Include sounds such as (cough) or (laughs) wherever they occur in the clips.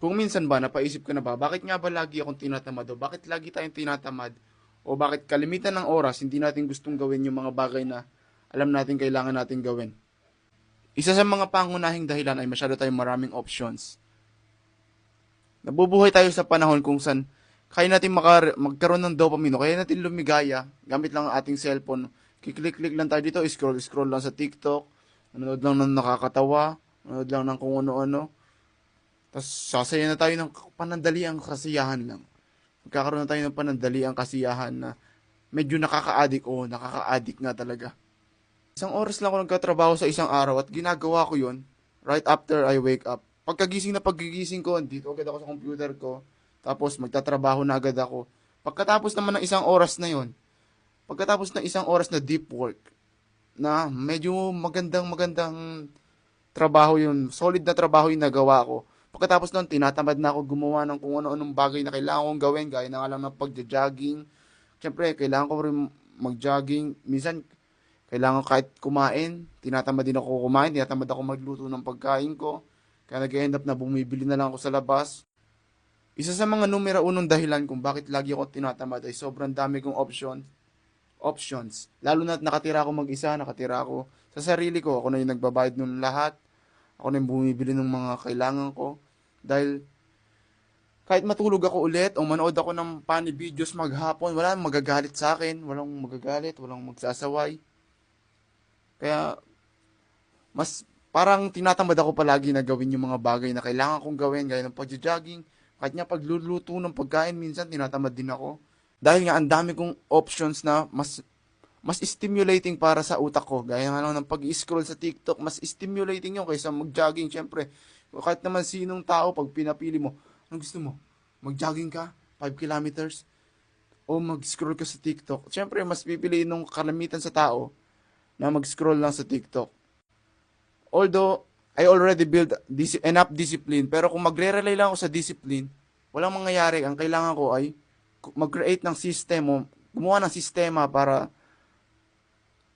Kung minsan ba, napaisip ka na ba, bakit nga ba lagi akong tinatamad o bakit lagi tayong tinatamad o bakit kalimitan ng oras hindi natin gustong gawin yung mga bagay na alam natin kailangan natin gawin. Isa sa mga pangunahing dahilan ay masyado tayong maraming options. Nabubuhay tayo sa panahon kung saan kaya natin maka- magkaroon ng dopamine, kaya natin lumigaya gamit lang ang ating cellphone. Kiklik-klik lang tayo dito, scroll-scroll lang sa TikTok, nanonood lang ng nakakatawa, nanonood lang ng kung ano-ano. Tapos sasaya na tayo ng panandaliang kasiyahan lang. Magkakaroon na tayo ng panandaliang kasiyahan na medyo nakaka-addict o nakaka-addict nga talaga. Isang oras lang ako nagkatrabaho sa isang araw at ginagawa ko yon right after I wake up. Pagkagising na paggigising ko, dito agad ako sa computer ko. Tapos magtatrabaho na agad ako. Pagkatapos naman ng isang oras na yon, pagkatapos ng isang oras na deep work, na medyo magandang magandang trabaho yun, solid na trabaho yung nagawa ko. Pagkatapos nun, tinatamad na ako gumawa ng kung ano-anong bagay na kailangan kong gawin, gaya na nga lang ng pagja-jogging. Siyempre, kailangan ko rin mag-jogging. Minsan, kailangan kahit kumain, tinatamad din ako kumain, tinatamad ako magluto ng pagkain ko. Kaya nag-end up na bumibili na lang ako sa labas. Isa sa mga numero unong dahilan kung bakit lagi ako tinatamad ay sobrang dami kong option, options. Lalo na nakatira ako mag-isa, nakatira ako sa sarili ko. Ako na yung nagbabayad ng lahat. Ako na yung bumibili ng mga kailangan ko. Dahil kahit matulog ako ulit o manood ako ng funny videos maghapon, wala nang magagalit sa akin, walang magagalit, walang magsasaway. Kaya mas parang tinatamad ako palagi na gawin yung mga bagay na kailangan kong gawin, gaya ng pagja-jogging, kahit nga pagluluto ng pagkain, minsan tinatamad din ako. Dahil nga ang dami kong options na mas mas stimulating para sa utak ko. Gaya nga lang ng pag-scroll sa TikTok, mas stimulating yun kaysa mag-jogging. Siyempre, kahit naman sinong tao, pag pinapili mo, ano gusto mo? Mag-jogging ka? 5 kilometers? O mag-scroll ka sa TikTok? Siyempre, mas pipiliin nung kalamitan sa tao na mag-scroll lang sa TikTok. Although, I already built dis- enough discipline, pero kung magre-rely lang ako sa discipline, walang mangyayari. Ang kailangan ko ay mag-create ng system o gumawa ng sistema para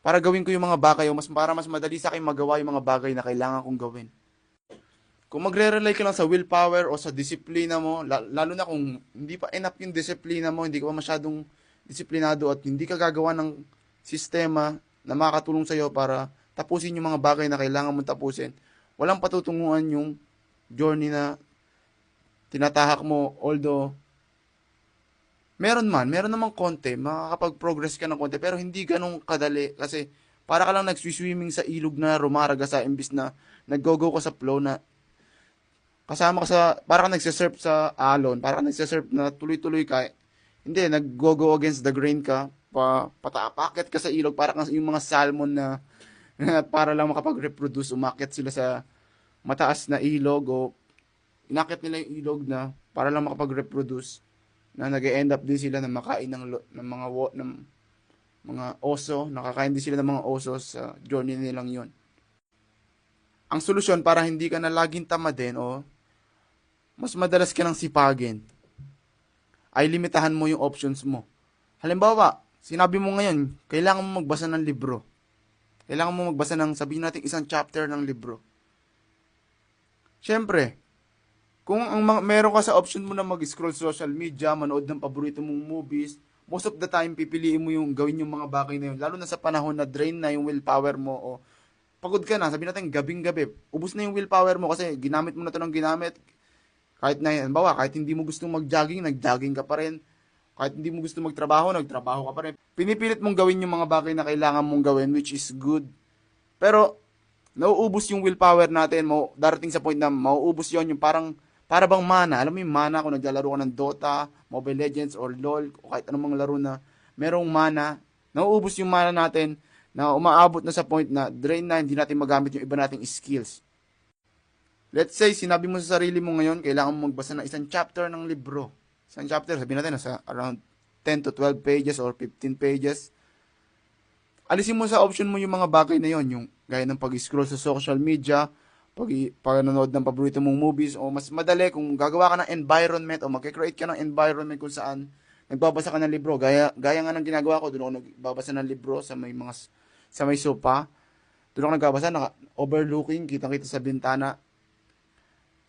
para gawin ko yung mga bagay o mas para mas madali sa akin magawa yung mga bagay na kailangan kong gawin. Kung magre-rely ka lang sa willpower o sa disiplina mo, la- lalo na kung hindi pa enough yung disiplina mo, hindi ka pa masyadong disiplinado at hindi ka gagawa ng sistema na makakatulong sa'yo para tapusin yung mga bagay na kailangan mong tapusin, walang patutunguhan yung journey na tinatahak mo. Although, meron man, meron namang konti, makakapag-progress ka ng konti, pero hindi ganun kadali kasi para ka lang nagswiswimming sa ilog na rumaraga sa imbis na nag-go-go ka sa flow na kasama ka sa, para ka nagsisurf sa alon, para ka nagsisurf na tuloy-tuloy ka, hindi, nag-go-go against the grain ka, pa, patapakit ka sa ilog, para kang yung mga salmon na, na para lang makapag-reproduce, umakit sila sa mataas na ilog o inakit nila yung ilog na para lang makapag-reproduce na nag end up din sila na makain ng, ng mga ng mga oso, nakakain din sila ng mga oso sa journey nilang yon. Ang solusyon para hindi ka na laging tamadin o mas madalas ka nang sipagin ay limitahan mo yung options mo. Halimbawa, sinabi mo ngayon, kailangan mo magbasa ng libro. Kailangan mo magbasa ng, sabihin natin, isang chapter ng libro. Siyempre, kung ang meron ka sa option mo na mag-scroll social media, manood ng paborito mong movies, most of the time pipiliin mo yung gawin yung mga bagay na yun. Lalo na sa panahon na drain na yung willpower mo o pagod ka na, sabi natin gabing-gabi, ubus na yung willpower mo kasi ginamit mo na to ng ginamit. Kahit na, bawa, kahit hindi mo gustong mag-jogging, nag-jogging ka pa rin. Kahit hindi mo gusto magtrabaho, nagtrabaho ka pa rin. Pinipilit mong gawin yung mga bagay na kailangan mong gawin, which is good. Pero, nauubos yung willpower natin, mo darating sa point na mauubos yon yung parang para bang mana. Alam mo yung mana kung naglalaro ka ng Dota, Mobile Legends, or LoL, o kahit mga laro na merong mana, nauubos yung mana natin na umaabot na sa point na drain na, hindi natin magamit yung iba nating skills. Let's say, sinabi mo sa sarili mo ngayon, kailangan mo magbasa ng isang chapter ng libro. Isang chapter, sabihin natin, nasa around 10 to 12 pages or 15 pages. Alisin mo sa option mo yung mga bagay na yon, yung gaya ng pag-scroll sa social media, pag panonood ng paborito mong movies o mas madali kung gagawa ka ng environment o mag-create ka ng environment kung saan nagbabasa ka ng libro gaya gaya nga ng ginagawa ko doon ako nagbabasa ng libro sa may mga sa may sopa doon ako nagbabasa naka overlooking kitang-kita sa bintana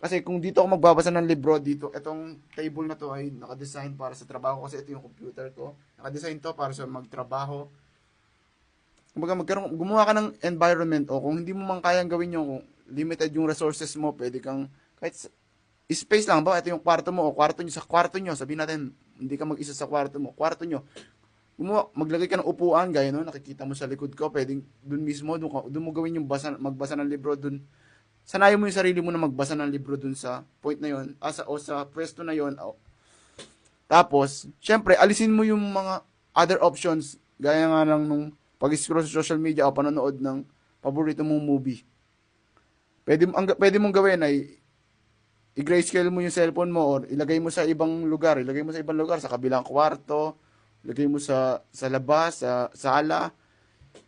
Kasi kung dito ako magbabasa ng libro, dito, itong table na to ay nakadesign para sa trabaho kasi ito yung computer ko. Nakadesign to para sa magtrabaho. Kumbaga, magkaroon, gumawa ka ng environment o kung hindi mo man kayang gawin yung limited yung resources mo, pwede kang, kahit space lang ba, ito yung kwarto mo o kwarto nyo, sa kwarto nyo, sabihin natin, hindi ka mag-isa sa kwarto mo, kwarto nyo, gumawa, maglagay ka ng upuan, gaya no, nakikita mo sa likod ko, pwedeng dun mismo, dun, dun mo gawin yung basa, magbasa ng libro dun, sanayin mo yung sarili mo na magbasa ng libro dun sa point na yon asa, o sa pwesto na yon o, tapos, syempre, alisin mo yung mga other options, gaya nga lang nung pag-scroll sa social media o panonood ng paborito mong movie. Pwede, ang, pwede mong gawin ay i-grayscale mo yung cellphone mo or ilagay mo sa ibang lugar, ilagay mo sa ibang lugar, sa kabilang kwarto, ilagay mo sa sa labas, sa sala.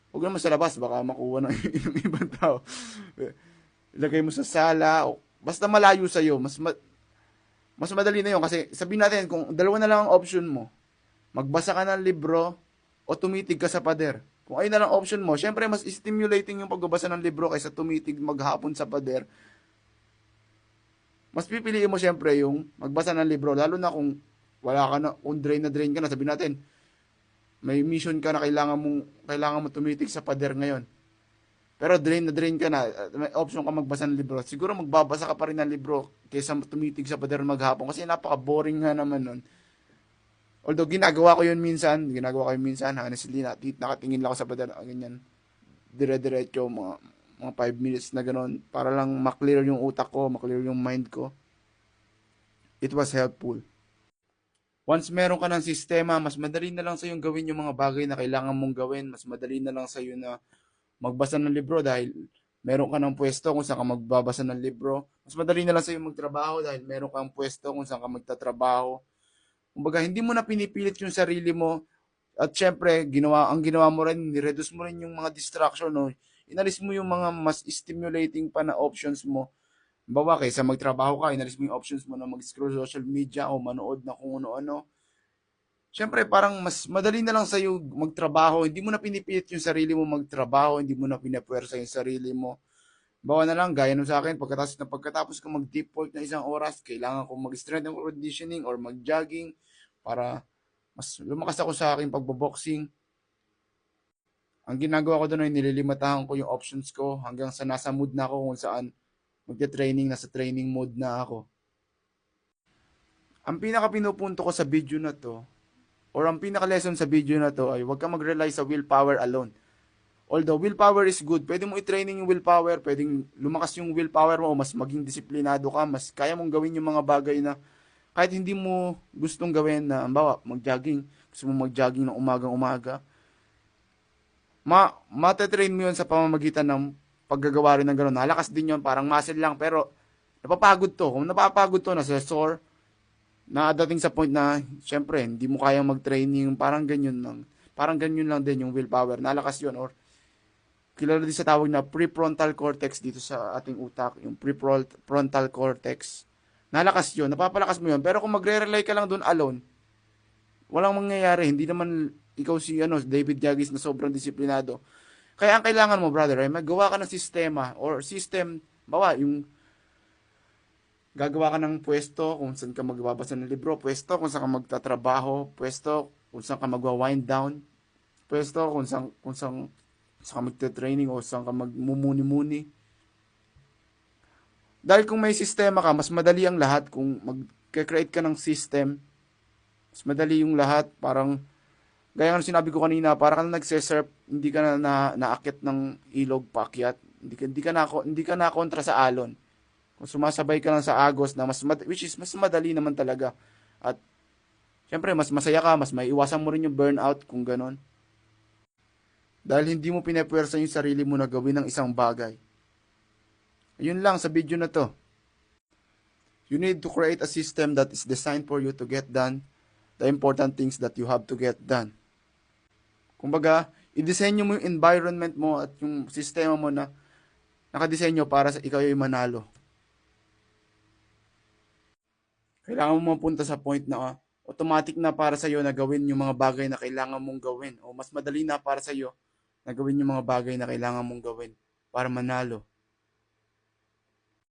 Huwag naman sa labas, baka makuha (laughs) ng ibang tao. Ilagay mo sa sala, o, basta malayo sa iyo, mas ma- mas madali na yun kasi sabihin natin kung dalawa na lang ang option mo, magbasa ka ng libro o tumitig ka sa pader. Kung ayun na lang option mo, syempre mas stimulating yung pagbabasa ng libro kaysa tumitig maghapon sa pader mas pipiliin mo syempre yung magbasa ng libro, lalo na kung wala ka na, kung drain na drain ka na, sabihin natin, may mission ka na kailangan mong, kailangan mo tumitig sa pader ngayon. Pero drain na drain ka na, may option ka magbasa ng libro. Siguro magbabasa ka pa rin ng libro kaysa tumitig sa pader maghapon kasi napaka-boring nga naman nun. Although ginagawa ko yun minsan, ginagawa ko yun minsan, honestly, nakatingin lang ako sa pader, ah, ganyan, dire-diretso, mga, mga 5 minutes na ganun, para lang maklear yung utak ko, maklear yung mind ko. It was helpful. Once meron ka ng sistema, mas madali na lang sa yung gawin yung mga bagay na kailangan mong gawin. Mas madali na lang sa na magbasa ng libro dahil meron ka ng pwesto kung saan ka magbabasa ng libro. Mas madali na lang sa magtrabaho dahil meron kang pwesto kung saan ka magtatrabaho. Kumbaga, hindi mo na pinipilit yung sarili mo. At syempre, ginawa, ang ginawa mo rin, nireduce mo rin yung mga distraction. No? Inalis mo yung mga mas stimulating pa na options mo. Bawa kaysa magtrabaho ka, inalis mo yung options mo na mag-scroll social media o manood na kung ano-ano. Siyempre, parang mas madali na lang sa'yo magtrabaho. Hindi mo na pinipilit yung sarili mo magtrabaho. Hindi mo na pinapwersa yung sarili mo. Bawa na lang, gaya nung sa akin, pagkatapos na pagkatapos ko mag-default na isang oras, kailangan ko mag-strength and conditioning or mag-jogging para mas lumakas ako sa aking pagboboxing. Ang ginagawa ko doon ay nililimatahan ko yung options ko hanggang sa nasa mood na ako kung saan magte-training, nasa training mode na ako. Ang pinaka pinupunto ko sa video na to, or ang pinaka lesson sa video na to ay huwag ka mag-rely sa willpower alone. Although willpower is good, pwede mo i-training yung willpower, pwedeng lumakas yung willpower mo, o mas maging disiplinado ka, mas kaya mong gawin yung mga bagay na kahit hindi mo gustong gawin na, ambawa, mag-jogging, gusto mo mag-jogging ng umagang-umaga, ma matetrain mo yun sa pamamagitan ng paggagawa rin ng gano'n. Nalakas din yun, parang muscle lang, pero napapagod to. Kung napapagod to, nasa sore, nakadating sa point na, syempre, hindi mo kayang mag-training, parang ganyan lang. Parang ganyan lang din yung willpower. Nalakas yun, or kilala din sa tawag na prefrontal cortex dito sa ating utak, yung prefrontal cortex. Nalakas yun, napapalakas mo yun. Pero kung magre-rely ka lang doon alone, walang mangyayari. Hindi naman ikaw si ano, David Yagis na sobrang disiplinado. Kaya ang kailangan mo, brother, ay magawa ka ng sistema or system, bawa, yung gagawa ka ng pwesto kung saan ka magbabasa ng libro, pwesto kung saan ka magtatrabaho, pwesto kung saan ka magwa-wind down, pwesto kung saan, kung saan, saan ka magte-training o saan ka magmumuni-muni. Dahil kung may sistema ka, mas madali ang lahat kung mag-create ka ng system, mas madali yung lahat, parang gaya ng sinabi ko kanina, para ka na nagsesurf, hindi ka na, na naakit ng ilog paakyat, hindi ka, hindi ka na hindi ka na kontra sa alon. Kung sumasabay ka lang sa agos na mas mad- which is mas madali naman talaga. At syempre mas masaya ka, mas maiiwasan mo rin yung burnout kung ganon. Dahil hindi mo pinapwersa yung sarili mo na gawin ng isang bagay. Yun lang sa video na to. You need to create a system that is designed for you to get done the important things that you have to get done. Kumbaga, i-disenyo mo yung environment mo at yung sistema mo na nakadesenyo para sa ikaw yung manalo. Kailangan mo mapunta sa point na automatic na para sa iyo na gawin yung mga bagay na kailangan mong gawin o mas madali na para sa iyo na gawin yung mga bagay na kailangan mong gawin para manalo.